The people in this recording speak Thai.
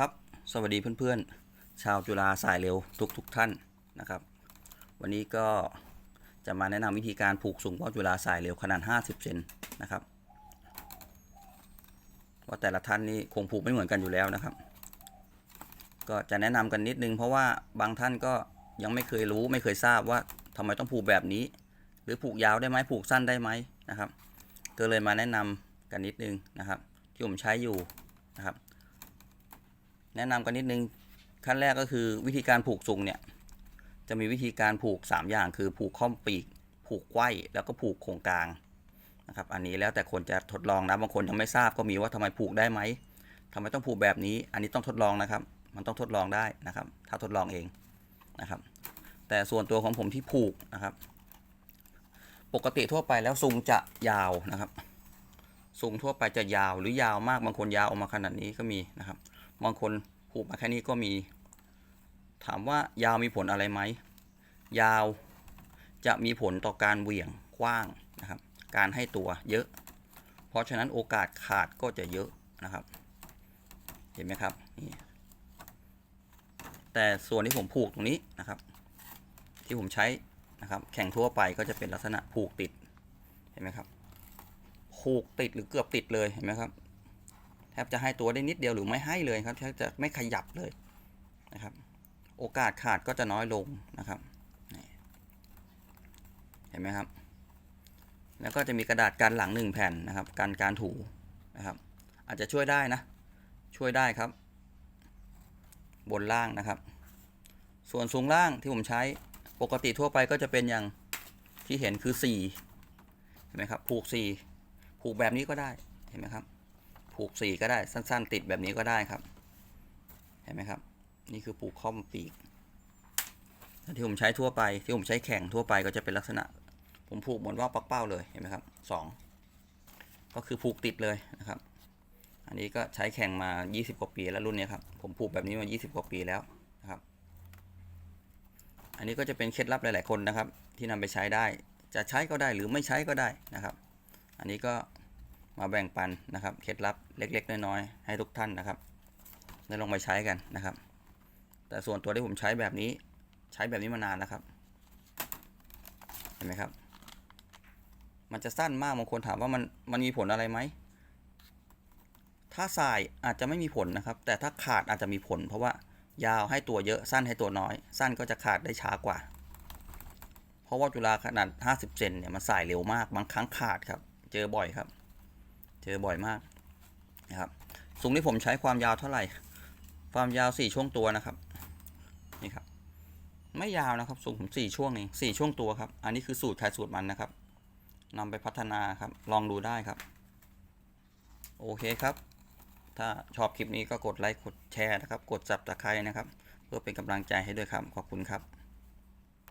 ครับ สวัสดีเพื่อนๆ ชาวจุฬาสายเร็วทุกๆท่านนะครับ วันนี้ก็จะมาแนะนำวิธีการผูกสูงว่าวจุฬาสายเร็วขนาด 50 เซนนะครับ ว่าแต่ละท่านนี่คงผูกไม่เหมือนกันอยู่แล้วนะครับ ก็จะแนะนำกันนิดนึง เพราะว่าบางท่านก็ยังไม่เคยรู้ไม่เคยทราบว่าทำไมต้องผูกแบบนี้ หรือผูกยาวได้ไหมผูกสั้นได้ไหมนะครับ ก็เลยมาแนะนำกันนิดนึงนะครับ ที่ผมใช้อยู่นะครับ แนะนำกันนิดนึงขั้นแรกก็คือวิธีการผูกสูงเนี่ยจะมีวิธีการผูก 3 อย่างคือผูกข้อมปีก ผูกไขว้แล้วก็ผูกโครงกลางนะครับอันนี้แล้วแต่คนจะทดลองนะบางคนยังไม่ทราบก็มีว่าทำไมผูกได้ไหมทำไมต้องผูกแบบนี้ อันนี้ต้องทดลองนะครับ มันต้องทดลองได้นะครับ ถ้าทดลองเองนะครับ แต่ส่วนตัวของผมที่ผูกนะครับ ปกติทั่วไปแล้วซุงจะยาวนะครับซุงทั่วไปจะยาวหรือยาวมากบางคนยาวออกมาขนาดนี้ก็มีนะครับ บางคนผูกมาแค่นี้ก็มี ถามว่ายาวมีผลอะไรไหม ยาวจะมีผลต่อการเหวี่ยงกว้างนะครับ การให้ตัวเยอะ เพราะฉะนั้นโอกาสขาดก็จะเยอะนะครับ เห็นไหมครับนี่แต่ส่วนที่ผมผูกตรงนี้นะครับ ที่ผมใช้นะครับ แข่งทั่วไปก็จะเป็นลักษณะผูกติดเห็นไหมครับ ผูกติดหรือเกือบติดเลยเห็นไหมครับ แทบจะให้ตัวได้นิดเดียวหรือไม่ให้เลยครับแทบจะไม่ขยับเลยนะครับ โอกาสขาดก็จะน้อยลงนะครับ เห็นไหมครับ แล้วก็จะมีกระดาษกันหลังหนึ่งแผ่นนะครับกันการถูนะครับ อาจจะช่วยได้นะ ช่วยได้ครับ บนล่างนะครับ ส่วนสูงล่างที่ผมใช้ปกติทั่วไปก็จะเป็นอย่างที่เห็นคือ4เห็นไหมครับผูก4ผูกแบบนี้ก็ได้เห็นไหมครับ ผูกสี่ก็ได้สั้น ๆ ติดแบบนี้ก็ได้ครับ เห็นไหมครับ นี่คือผูกข้อมปีกที่ผมใช้ทั่วไปที่ผมใช้แข่งทั่วไปก็จะเป็นลักษณะ ผมผูกเหมือนว่าปักเป้าเลยเห็นไหมครับสองก็คือผูกติดเลยนะครับ อันนี้ก็ใช้แข่งมา 20 กว่าปีแล้วรุ่นนี้ครับผมผูกแบบนี้มา 20 กว่าปีแล้วนะครับ อันนี้ก็จะเป็นเคล็ดลับหลาย ๆ คนนะครับ ที่นำไปใช้ได้ จะใช้ก็ได้หรือไม่ใช้ก็ได้นะครับ อันนี้ก็ มาแบ่งปันนะครับเคล็ดลับเล็ก ๆ น้อยๆให้ทุกท่านนะครับได้ลองไปใช้กันนะครับ แต่ส่วนตัวที่ผมใช้แบบนี้ใช้แบบนี้มานานแล้วครับ เห็นไหมครับ มันจะสั้นมากบางคนถามว่ามันมันมีผลอะไรไหมถ้าสายอาจจะไม่มีผลนะครับ แต่ถ้าขาดอาจจะมีผล เพราะว่ายาวให้ตัวเยอะสั้นให้ตัวน้อย สั้นก็จะขาดได้ช้ากว่า เพราะว่าจุฬาขนาด 50 เซนเนี่ยมันสายเร็วมากบางครั้งขาดครับ เจอบ่อยครับ เจอบ่อยมากนะครับสูงที่ผมใช้ความยาวเท่าไหร่ ความยาว 4 ช่วงตัวนะครับนี่ครับไม่ยาวนะครับสูงผม4ช่วงเอง4ช่วงตัวครับ อันนี้คือสูตรใครสูตรมันนะครับนำไปพัฒนาครับ ลองดูได้ครับ โอเคครับ ถ้าชอบคลิปนี้ก็กดไลค์กดแชร์นะครับ กดจับตะไคร้นะครับ เพื่อเป็นกำลังใจให้ด้วยครับ ขอบคุณครับ